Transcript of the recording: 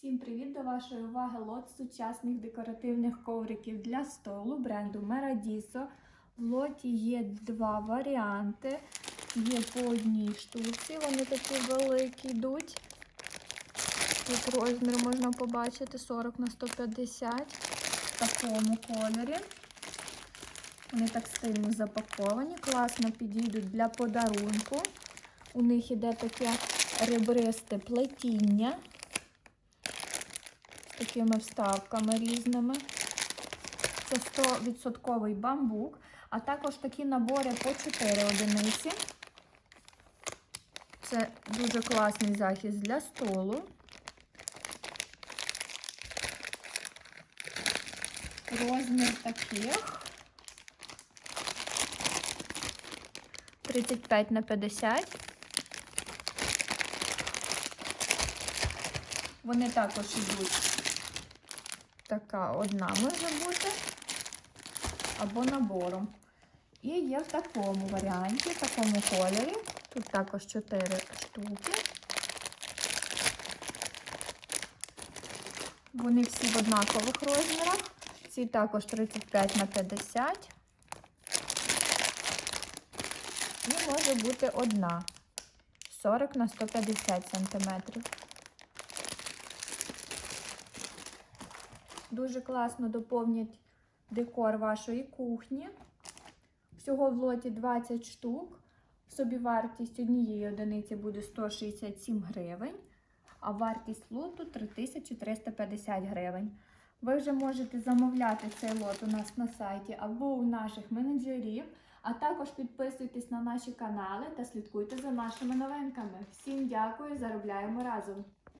Всім привіт до вашої уваги лот сучасних декоративних ковриків для столу бренду Meradiso. В лоті є два варіанти. Є по одній штуці, вони такі великі йдуть. Тут розмір можна побачити 40 на 150 в такому кольорі. Вони так стильно запаковані, класно підійдуть для подарунку. У них іде таке ребристе плетіння такими вставками різними. Це 100% бамбук, а також такі набори по 4 одиниці. Це дуже класний захист для столу. Розмір таких 35 на 50. Вони також йдуть така одна може бути, або набором. І є в такому варіанті, в такому кольорі. Тут також 4 штуки. Вони всі в однакових розмірах. Ці також 35 на 50. І може бути одна 40 на 150 сантиметрів. Дуже класно доповнять декор вашої кухні. Всього в лоті 20 штук. Собівартість однієї одиниці буде 167 гривень, а вартість лоту 3350 гривень. Ви вже можете замовляти цей лот у нас на сайті або у наших менеджерів, а також підписуйтесь на наші канали та слідкуйте за нашими новинками. Всім дякую, заробляємо разом!